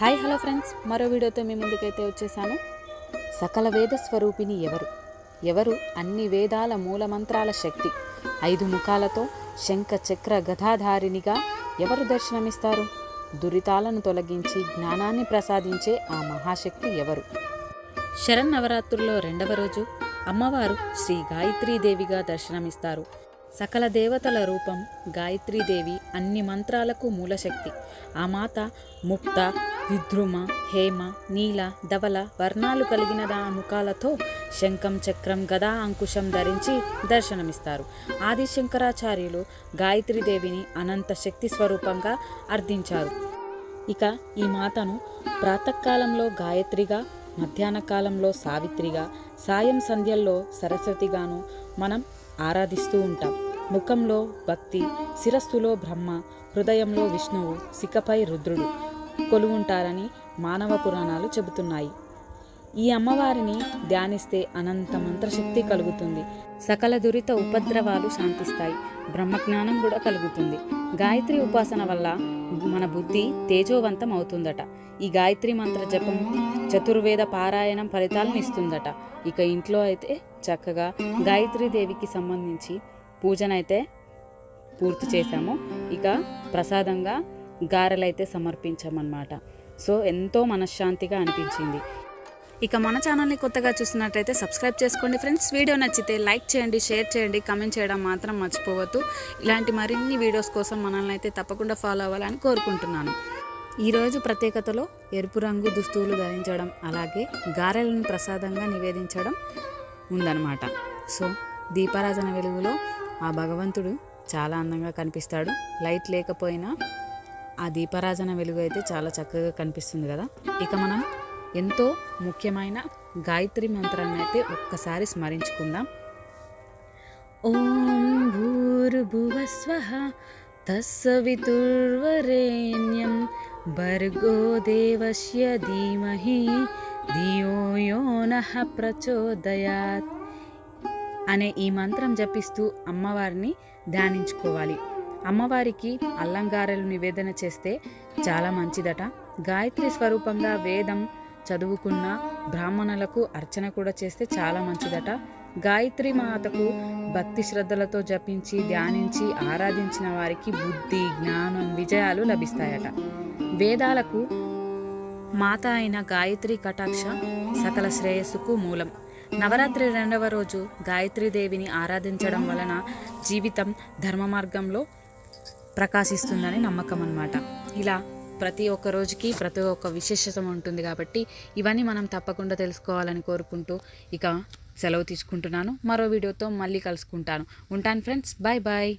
Hi hello friends. మరో వీడియోతో మీ ముందుకైతే వచ్చేసాను. సకల వేద స్వరూపిణి ఎవరు? ఎవరు అన్ని వేదాల మూలమంత్రాల శక్తి? ఐదు ముఖాలతో శంఖ చక్ర గదాధారినిగా ఎవరు దర్శనమిస్తారు? దురితాలను తొలగించి జ్ఞానాన్ని ప్రసాదించే ఆ మహాశక్తి ఎవరు? శరన్నవరాత్రుల్లో రెండవ రోజు అమ్మవారు శ్రీ గాయత్రీదేవిగా దర్శనమిస్తారు. సకల దేవతల రూపం గాయత్రీదేవి అన్ని మంత్రాలకు మూలశక్తి. ఆ మాత ముక్త విద్రుమ హేమ నీల ధవల వర్ణాలు కలిగిన దా ముఖాలతో శంఖం చక్రం గదా అంకుశం ధరించి దర్శనమిస్తారు. ఆది శంకరాచార్యులు గాయత్రీదేవిని అనంత శక్తి స్వరూపంగా అర్థించారు ఇక ఈ మాతను ప్రాతకాలంలో గాయత్రిగా మధ్యాహ్న కాలంలో సావిత్రిగా సాయం సంధ్యల్లో సరస్వతిగాను మనం ఆరాధిస్తూ ఉంటాం. ముఖంలో భక్తి శిరస్సులో బ్రహ్మ హృదయంలో విష్ణువు సికపై రుద్రుడు. కొలువుంటారని మానవ పురాణాలు చెబుతున్నాయి. ఈ అమ్మవారిని ధ్యానిస్తే అనంత మంత్రశక్తి కలుగుతుంది. సకల దురిత ఉపద్రవాలు శాంతిస్తాయి. బ్రహ్మజ్ఞానం కూడా కలుగుతుంది. గాయత్రి ఉపాసన వల్ల మన బుద్ధి తేజోవంతం అవుతుందట. ఈ గాయత్రి మంత్ర జపం చతుర్వేద పారాయణం ఫలితాలను ఇస్తుందట. ఇక ఇంట్లో అయితే చక్కగా గాయత్రి దేవికి సంబంధించి పూజనైతే పూర్తి చేశాము. ఇక ప్రసాదంగా గారెలైతే సమర్పించామన్నమాట. సో ఎంతో మనశ్శాంతిగా అనిపించింది. ఇక మన ఛానల్ని కొత్తగా చూస్తున్నట్టయితే సబ్స్క్రైబ్ చేసుకోండి ఫ్రెండ్స్. వీడియో నచ్చితే లైక్ చేయండి షేర్ చేయండి కమెంట్ చేయడం మాత్రం మర్చిపోవద్దు. ఇలాంటి మరిన్ని వీడియోస్ కోసం మనల్ని అయితే తప్పకుండా ఫాలో అవ్వాలని కోరుకుంటున్నాను. ఈరోజు ప్రత్యేకతలో ఎరుపు రంగు దుస్తువులు ధరించడం అలాగే గారెలను ప్రసాదంగా నివేదించడం ఉందన్నమాట. సో దీపారాజన వెలుగులో ఆ భగవంతుడు చాలా అందంగా కనిపిస్తాడు. లైట్ లేకపోయినా ఆ దీపరాజన వెలుగు అయితే చాలా చక్కగా కనిపిస్తుంది కదా. ఇక మనం ఎంతో ముఖ్యమైన గాయత్రి మంత్రాన్ని అయితే ఒక్కసారి స్మరించుకుందాం. ఓం భూర్భువస్వ తస్సవితుర్వరేణ్యం భర్గో దేవస్య ధీమహి ధియో యో నః ప్రచోదయాత్ అనే ఈ మంత్రం జపిస్తూ అమ్మవారిని ధ్యానించుకోవాలి. అమ్మవారికి అల్లంగారెలు నివేదన చేస్తే చాలా మంచిదట. గాయత్రి స్వరూపంగా వేదం చదువుకున్న బ్రాహ్మణులకు అర్చన కూడా చేస్తే చాలా మంచిదట. గాయత్రి మాతకు భక్తి శ్రద్ధలతో జపించి ధ్యానించి ఆరాధించిన వారికి బుద్ధి జ్ఞానం విజయాలు లభిస్తాయట. వేదాలకు మాత అయిన గాయత్రి కటాక్ష సకల శ్రేయస్సుకు మూలం. నవరాత్రి రెండవ రోజు గాయత్రీదేవిని ఆరాధించడం వలన జీవితం ధర్మ మార్గంలో ప్రకాశిస్తుందని నమ్మకం అనమాట ఇలా ప్రతి ఒక్క రోజుకి ప్రతి ఒక్క విశేషత ఉంటుంది కాబట్టి ఇవన్నీ మనం తప్పకుండా తెలుసుకోవాలని కోరుకుంటూ ఇక సెలవు తీసుకుంటున్నాను. మరో వీడియోతో మళ్ళీ కలుసుకుంటాను. ఉంటాను ఫ్రెండ్స్. Bye bye